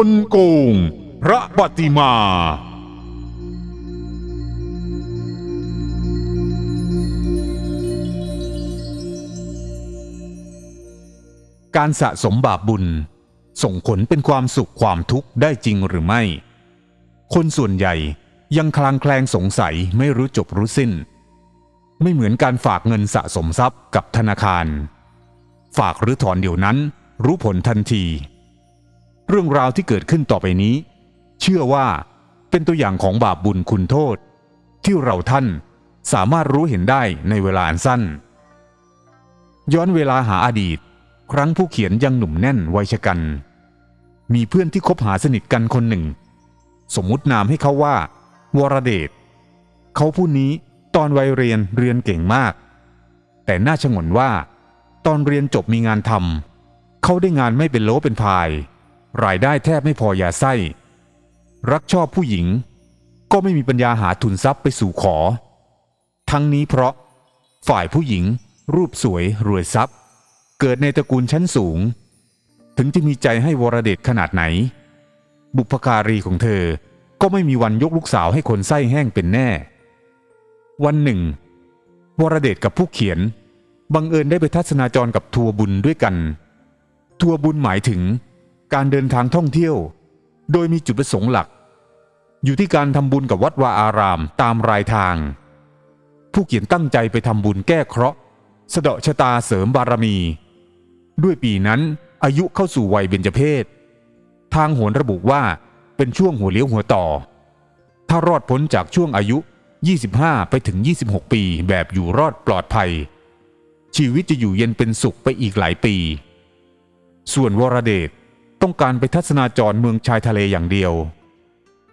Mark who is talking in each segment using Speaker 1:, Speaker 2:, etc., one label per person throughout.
Speaker 1: คนโกง พระปฏิมา การสะสมบาปบุญ ส่งผลเป็นความสุขความทุกข์ได้จริงหรือไม่ คนส่วนใหญ่ยังคลางแคลงสงสัยไม่รู้จบรู้สิ้น ไม่เหมือนการฝากเงินสะสมทรัพย์กับธนาคาร ฝากหรือถอนเดี๋ยวนั้นรู้ผลทันที เรื่องราวที่เกิดขึ้นต่อไปนี้ เชื่อว่าเป็นตัวอย่างของบาปบุญคุณโทษ ที่เราท่านสามารถรู้เห็นได้ในเวลาอันสั้น ย้อนเวลาหาอดีต ครั้งผู้เขียนยังหนุ่มแน่นวัยชะกัน มีเพื่อนที่คบหาสนิทกันคนหนึ่ง สมมุตินามให้เขาว่า วรเดชเขาผู้นี้ตอนวัยเรียนเรียนเก่งมาก แต่น่าชงนว่า ตอนเรียนจบมีงานทำเขาได้งานไม่เป็นโลเป็นพาย รายได้แทบไม่พอยาไส้ รักชอบผู้หญิง ก็ไม่มีปัญญาหาทุนทรัพย์ไปสู่ขอ ทั้งนี้เพราะ ฝ่ายผู้หญิง รูปสวยรวยทรัพย์ เกิดในตระกูลชั้นสูง ถึงจะมีใจให้วรเดชขนาดไหน บุพการีของเธอก็ไม่มีวันยกลูกสาวให้คนไส้แห้งเป็นแน่ วันหนึ่ง วรเดชกับผู้เขียน บังเอิญได้ไปทัศนาจรกับทัวบุญด้วยกัน ทัวบุญหมายถึง การเดินทางท่องเที่ยว โดยมีจุดประสงค์หลัก อยู่ที่การทำบุญกับวัดวาอารามตามรายทาง ผู้เขียนตั้งใจไปทำบุญแก้เคราะห์สะเดาะชะตาเสริมบารมี ด้วยปีนั้นอายุเข้าสู่วัยเบญจเพศ ทางโหรระบุว่าเป็นช่วงหัวเลี้ยวหัวต่อ ถ้ารอดพ้นจากช่วงอายุ 25 ไปถึง 26 ปีแบบอยู่รอดปลอดภัย ชีวิตจะอยู่เย็นเป็นสุขไปอีกหลายปี ส่วนวรเดช ต้องการไปทัศนาจรเมืองชายทะเลอย่างเดียว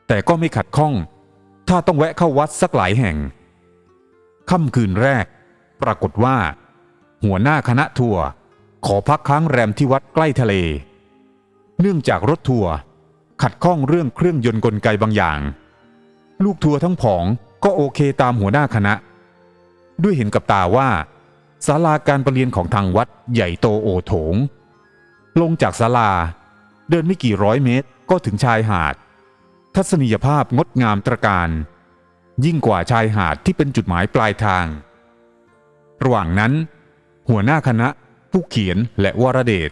Speaker 1: แต่ก็ไม่ขัดข้อง ถ้าต้องแวะเข้าวัดสักหลายแห่งค่ำคืนแรก ปรากฏว่า หัวหน้าคณะทัวร์ขอพักค้างแรมที่วัดใกล้ทะเล เนื่องจากรถทัวร์ขัดข้องเรื่องเครื่องยนต์กลไกบางอย่าง ลูกทัวร์ทั้งผองก็โอเคตามหัวหน้าคณะ ด้วยเห็นกับตาว่าศาลาการประเรียนของทางวัดใหญ่โตโอโถง ลงจากศาลา เดินไม่กี่ร้อยเมตรก็ถึงชายหาด ทัศนียภาพงดงามตระการ ยิ่งกว่าชายหาดที่เป็นจุดหมายปลายทาง ระหว่างนั้น หัวหน้าคณะ ผู้เขียนและวรเดช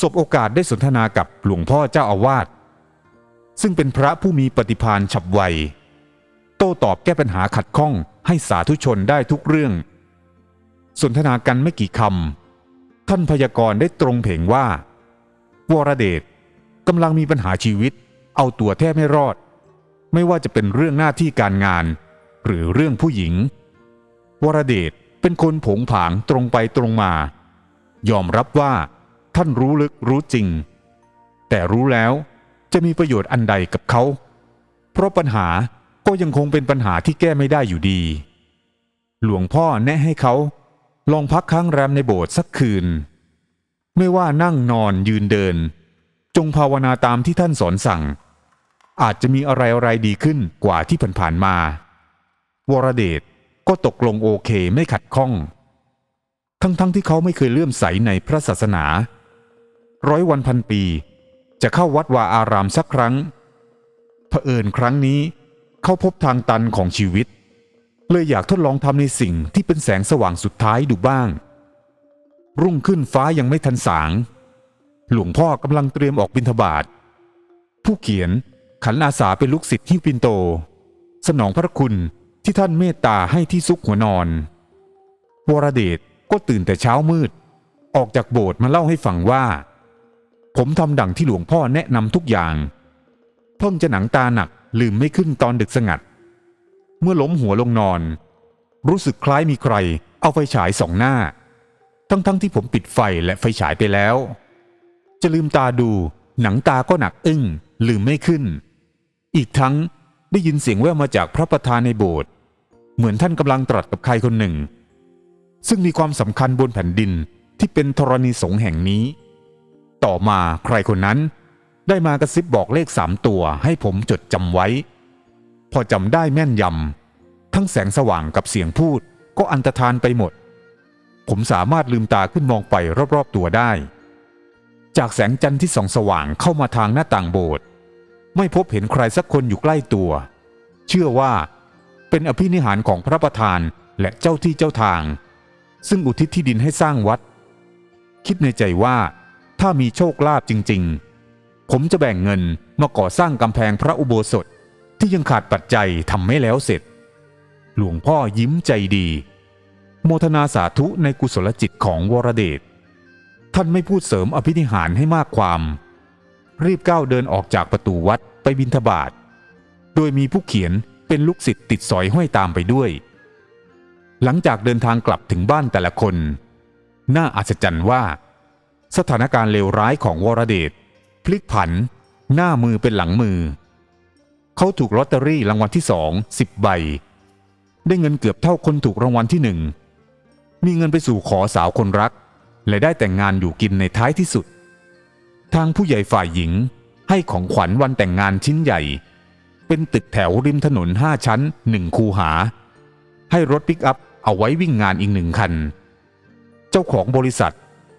Speaker 1: สบโอกาสได้สนทนากับหลวงพ่อเจ้าอาวาสซึ่งเป็นพระผู้มีปฏิภาณฉับไว โต้ตอบแก้ปัญหาขัดข้องให้สาธุชนได้ทุกเรื่อง สนทนากันไม่กี่คำท่านพยากรณ์ได้ตรงเพงว่า วรเดชกำลังมีปัญหาชีวิต เอาตัวแทบไม่รอด ไม่ว่าจะเป็นเรื่องหน้าที่การงาน หรือเรื่องผู้หญิง วรเดชเป็นคนผงผางตรงไปตรงมา ยอมรับว่าท่านรู้ลึกรู้จริง แต่รู้แล้วจะมีประโยชน์อันใดกับเขา เพราะปัญหาก็ยังคงเป็นปัญหาที่แก้ไม่ได้อยู่ดี หลวงพ่อแนะให้เขาลองพักค้างแรมในโบสถ์สักคืน ไม่ว่านั่งนอนยืนเดิน จงภาวนาตามที่ท่านสอนสั่ง อาจจะมีอะไรอะไรดีขึ้นกว่าที่ผ่านๆมา วรเดชก็ตกลงโอเคไม่ขัดข้อง ทั้งๆทที่เขาไม่เคยเลื่อมใสในพระศาสนา ร้อยวันพันปี จะเข้าวัดวาอารามสักครั้งเผอิญครั้งนี้เขาพบทางตันของชีวิต เลยอยากทดลองทำในสิ่งที่เป็นแสงสว่างสุดท้ายดูบ้าง รุ่งขึ้นฟ้ายังไม่ทันสาง หลวงพ่อกำลังเตรียมออกบิณฑบาต ผู้เขียนขันอาสาเป็นลูกศิษย์ฮิ้วปินโต สนองพระคุณที่ท่านเมตตาให้ที่ซุกหัวนอน วรเดชก็ตื่นแต่เช้ามืด ออกจากโบสถ์มาเล่าให้ฟังว่า ผมทำดังที่หลวงพ่อแนะนำทุกอย่าง เพิ่งจะหนังตาหนักลืมไม่ขึ้นตอนดึกสงัด เมื่อล้มหัวลงนอน รู้สึกคล้ายมีใครเอาไฟฉายส่องหน้า ทั้งๆทที่ผมปิดไฟและไฟฉายไปแล้ว จะลืมตาดู หนังตาก็หนักอึ้งลืมไม่ขึ้น อีกทั้งได้ยินเสียงแว่วมาจากพระประธานในโบสถ์เหมือนท่านกำลังตรัสกับใครคนหนึ่ง ซึ่งมีความสำคัญบนแผ่นดินที่เป็นธรณีสงแห่งนี้ ต่อมาใครคนนั้น ได้มากระซิบบอกเลขสามตัวให้ผมจดจำไว้ พอจำได้แม่นยำทั้งแสงสว่างกับเสียงพูดก็อันตรธานไปหมด ผมสามารถลืมตาขึ้นมองไปรอบๆตัวได้ จากแสงจันทร์ที่ส่องสว่างเข้ามาทางหน้าต่างโบสถ์ไม่พบเห็นใครสักคนอยู่ใกล้ตัว เชื่อว่าเป็นอภินิหารของพระประธานและเจ้าที่เจ้าทาง ซึ่งอุทิศที่ดินให้สร้างวัด คิดในใจว่าถ้ามีโชคลาภจริง ๆ ผมจะแบ่งเงินมาก่อสร้างกำแพงพระอุโบสถที่ยังขาดปัจจัยทำไม่แล้วเสร็จ หลวงพ่อยิ้มใจดี โมทนาสาธุในกุศลจิตของวรเดชท่านไม่พูดเสริมอภินิหารให้มากความ รีบก้าวเดินออกจากประตูวัดไปบิณฑบาตโดยมีผู้เขียนเป็นลูกศิษย์ติดสอยห้อยตามไปด้วย หลังจากเดินทางกลับถึงบ้านแต่ละคน น่าอัศจรรย์ว่า สถานการณ์เลวร้ายของวรเดชพลิกผัน หน้ามือเป็นหลังมือ เขาถูกลอตเตอรี่รางวัลที่สองสิบใบ ได้เงินเกือบเท่าคนถูกรางวัลที่หนึ่ง มีเงินไปสู่ขอสาวคนรัก และได้แต่งงานอยู่กินในท้ายที่สุด ทางผู้ใหญ่ฝ่ายหญิงให้ของขวัญวันแต่งงานชิ้นใหญ่ เป็นตึกแถวริมถนนห้าชั้นหนึ่งคูหา ให้รถปิกอัพเอาไว้วิ่งงานอีกหนึ่งคัน เจ้าของบริษัท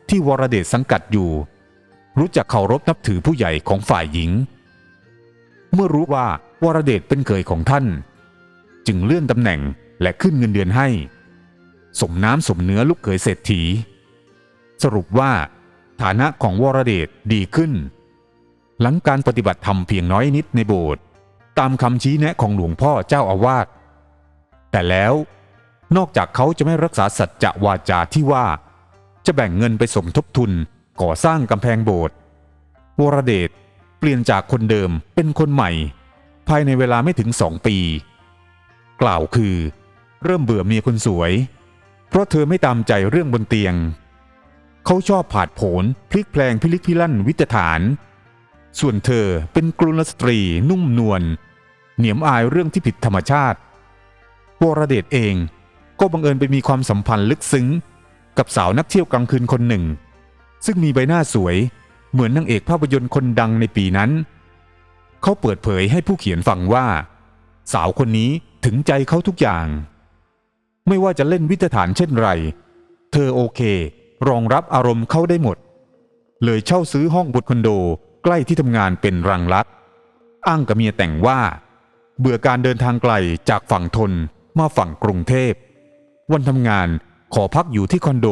Speaker 1: ที่วรเดชสังกัดอยู่ รู้จักเคารพนับถือผู้ใหญ่ของฝ่ายหญิง เมื่อรู้ว่าวรเดชเป็นเขยของท่าน จึงเลื่อนตำแหน่งและขึ้นเงินเดือนให้ สมน้ำสมเนื้อลูกเขยเศรษฐี สรุปว่า ฐานะของวรเดชดีขึ้น หลังการปฏิบัติธรรมเพียงน้อยนิดในโบสถ์ตามคำชี้แนะของหลวงพ่อเจ้าอาวาสแต่แล้วนอกจากเขาจะไม่รักษาสัจจะวาจาที่ว่า จะแบ่งเงินไปสมทบทุนก่อสร้างกำแพงโบสถ์วรเดชเปลี่ยนจากคนเดิมเป็นคนใหม่ ภายในเวลาไม่ถึงสองปี กล่าวคือ เริ่มเบื่อเมียคนสวย เพราะเธอไม่ตามใจเรื่องบนเตียง เขาชอบผาดโผนพลิกแพลงพิลิกพิลั่นวิตฐาน ส่วนเธอเป็นกรุณสตรีนุ่มนวลเหนียมอายเรื่องที่ผิดธรรมชาติวรเดชเองก็บังเอิญไปมีความสัมพันธ์ลึกซึ้ง กับสาวนักเที่ยวกลางคืนคนหนึ่ง ซึ่งมีใบหน้าสวยเหมือนนางเอกภาพยนตร์คนดังในปีนั้น เขาเปิดเผยให้ผู้เขียนฟังว่า สาวคนนี้ถึงใจเขาทุกอย่าง ไม่ว่าจะเล่นวิตฐานเช่นไร เธอโอเค รองรับอารมณ์เขาได้หมด เลยเช่าซื้อห้องบนคอนโดใกล้ที่ทำงานเป็นรังลักอ้างกับเมียแต่งว่า เบื่อการเดินทางไกลจากฝั่งทนมาฝั่งกรุงเทพ วันทำงานขอพักอยู่ที่คอนโด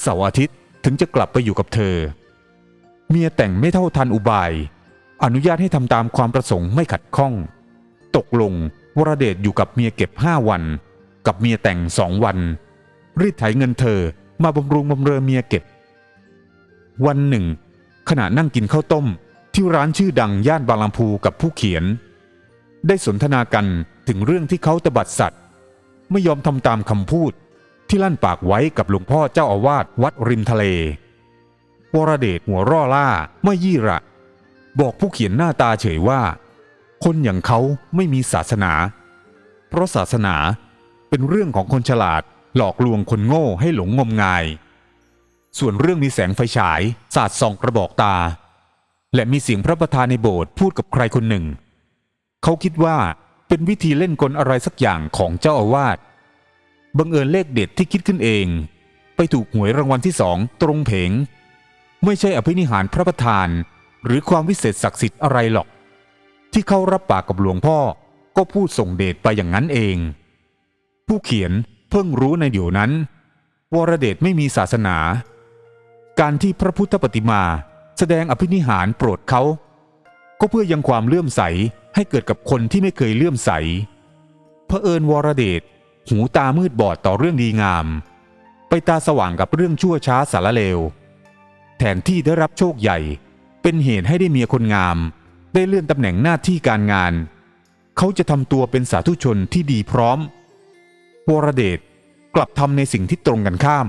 Speaker 1: เสาร์อาทิตย์ถึงจะกลับไปอยู่กับเธอ เมียแต่งไม่เท่าทันอุบาย อนุญาตให้ทำตามความประสงค์ไม่ขัดข้อง ตกลงวรเดชอยู่กับเมียเก็บห้าวัน กับเมียแต่งสองวัน รีดไถเงินเธอมาบำรุงบำเรอเมียเก็บ วันหนึ่ง ขณะนั่งกินข้าวต้มที่ร้านชื่อดังย่านบางลำพูกับผู้เขียน ได้สนทนากันถึงเรื่องที่เขาตบัดสัตว์ไม่ยอมทำตามคำพูดที่ลั่นปากไว้กับหลวงพ่อเจ้าอาวาสวัดริมทะเล วรเดชหัวร่อล่าไม่ยี่ระ บอกผู้เขียนหน้าตาเฉยว่า คนอย่างเขาไม่มีศาสนา เพราะศาสนา เป็นเรื่องของคนฉลาด หลอกลวงคนโง่ให้หลงงมงาย ส่วนเรื่องมีแสงไฟฉาย สาดส่องกระบอกตา และมีเสียงพระประธานในโบสถ์พูดกับใครคนหนึ่ง เขาคิดว่าเป็นวิธีเล่นกลอะไรสักอย่างของเจ้าอาวาสบังเอิญเลขเด็ดที่คิดขึ้นเอง ไปถูกหวยรางวัลที่สองตรงเพงไม่ใช่อภินิหารพระประธาน หรือความวิเศษศักดิ์สิทธิ์อะไรหรอก ที่เขารับปากกับหลวงพ่อก็พูดส่งเดชไปอย่างนั้นเอง ผู้เขียนเพิ่งรู้ในเดี๋ยวนั้น วรเดชไม่มีศาสนา การที่พระพุทธปฏิมาแสดงอภินิหารโปรดเขา ก็เพื่อยังความเลื่อมใสให้เกิดกับคนที่ไม่เคยเลื่อมใสเผอิญวรเดชหูตามืดบอดต่อเรื่องดีงาม ไปตาสว่างกับเรื่องชั่วช้าสารเลว แทนที่ได้รับโชคใหญ่ เป็นเหตุให้ได้เมียคนงาม ได้เลื่อนตำแหน่งหน้าที่การงาน เขาจะทำตัวเป็นสาธุชนที่ดีพร้อม วรเดชกลับทำในสิ่งที่ตรงกันข้าม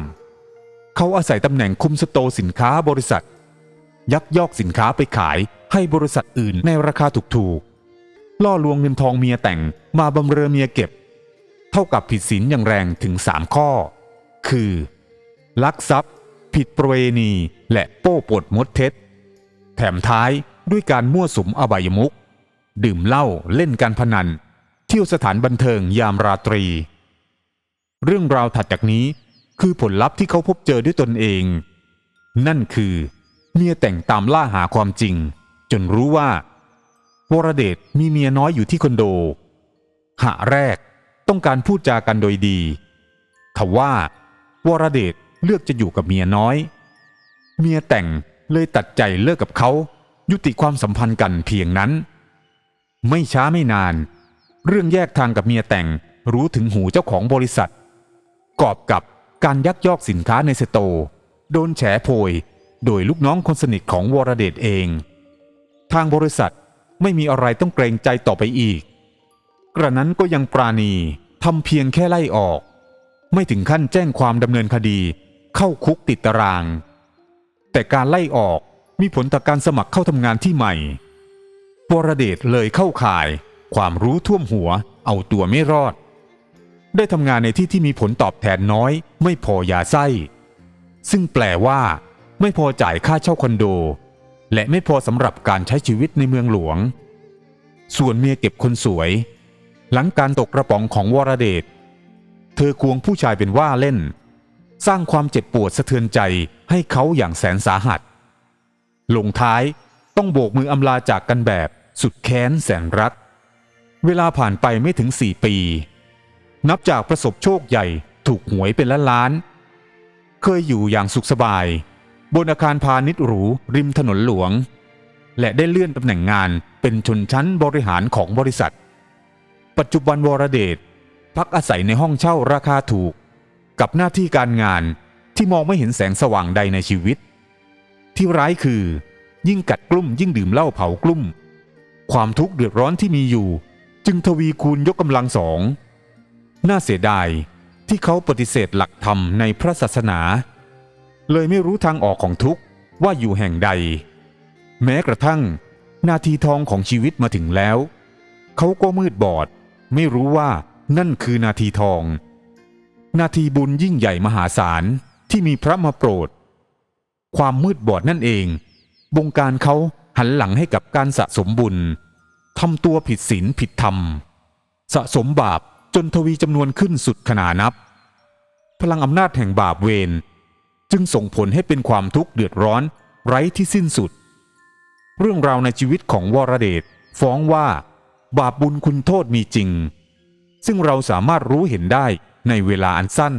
Speaker 1: เขาอาศัยตำแหน่งคุมสโตสินค้าบริษัท ยักยอกสินค้าไปขายให้บริษัทอื่นในราคาถูกๆ ล่อลวงเงินทองเมียแต่งมาบำเรอเมียเก็บ เท่ากับผิดศีลอย่างแรงถึงสามข้อ คือ ลักทรัพย์ ผิดประเวณี และโป้ปดมดเท็จ แถมท้ายด้วยการมั่วสุมอบายมุก ดื่มเหล้าเล่นการพนัน เที่ยวสถานบันเทิงยามราตรี เรื่องราวถัดจากนี้คือผลลัพธ์ที่เขาพบเจอด้วยตนเอง นั่นคือเมียแต่งตามล่าหาความจริง จนรู้ว่าวรเดชมีเมียน้อยอยู่ที่คอนโดหะแรกต้องการพูดจากันโดยดีทว่าวรเดชเลือกจะอยู่กับเมียน้อย เมียแต่งเลยตัดใจเลิกกับเขายุติความสัมพันธ์กันเพียงนั้น ไม่ช้าไม่นาน เรื่องแยกทางกับเมียแต่งรู้ถึงหูเจ้าของบริษัท กอบกับการยักยอกสินค้าในสโตโดนแฉโพย โดยลูกน้องคนสนิทของวรเดชเอง ทางบริษัทไม่มีอะไรต้องเกรงใจต่อไปอีก กระนั้นก็ยังปราณีทำเพียงแค่ไล่ออก ไม่ถึงขั้นแจ้งความดำเนินคดี เข้าคุกติดตาราง แต่การไล่ออกมีผลต่อการสมัครเข้าทำงานที่ใหม่วรเดชเลยเข้าข่าย ความรู้ท่วมหัวเอาตัวไม่รอด ได้ทำงานในที่ที่มีผลตอบแทนน้อย ไม่พอยาไส้ ซึ่งแปลว่า ไม่พอจ่ายค่าเช่าคอนโด และไม่พอสำหรับการใช้ชีวิตในเมืองหลวง ส่วนเมียเก็บคนสวย หลังการตกกระป๋องของวรเดชเธอควงผู้ชายเป็นว่าเล่น สร้างความเจ็บปวดสะเทือนใจให้เขาอย่างแสนสาหัส ลงท้ายต้องโบกมืออำลาจากกันแบบสุดแค้นแสนรัก เวลาผ่านไปไม่ถึงสี่ปี นับจากประสบโชคใหญ่ถูกหวยเป็นล้านล้านๆเคยอยู่อย่างสุขสบาย บนอาคารพาณิชย์หรูริมถนนหลวง และได้เลื่อนตำแหน่งงานเป็นชนชั้นบริหารของบริษัท ปัจจุบันวรเดชพักอาศัยในห้องเช่าราคาถูก กับหน้าที่การงานที่มองไม่เห็นแสงสว่างใดในชีวิต ที่ร้ายคือ ยิ่งกัดกลุ่มยิ่งดื่มเหล้าเผากลุ่ม ความทุกข์เดือดร้อนที่มีอยู่ จึงทวีคูณยกกำลังสอง น่าเสียดายที่เขาปฏิเสธหลักธรรมในพระศาสนา เลยไม่รู้ทางออกของทุกข์ว่าอยู่แห่งใด แม้กระทั่ง นาทีทองของชีวิตมาถึงแล้ว เขาก็มืดบอด ไม่รู้ว่านั่นคือนาทีทอง นาทีบุญยิ่งใหญ่มหาศาลที่มีพระมาโปรด ความมืดบอดนั่นเองบงการเขาหันหลังให้กับการสะสมบุญทำตัวผิดศีลผิดธรรม สะสมบาป จนทวีจำนวนขึ้นสุดขนานับ พลังอำนาจแห่งบาปเวรจึงส่งผลให้เป็นความทุกข์เดือดร้อนไร้ที่สิ้นสุด เรื่องราวในชีวิตของวรเดชฟ้องว่า บาปบุญคุณโทษมีจริง ซึ่งเราสามารถรู้เห็นได้ในเวลาอันสั้น